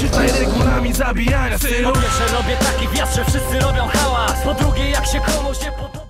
czytaj regulamin zabijania. Stylu Po pierwsze robię taki wjazd, że wszyscy robią hałas. Po drugie jak się komuś nie podoba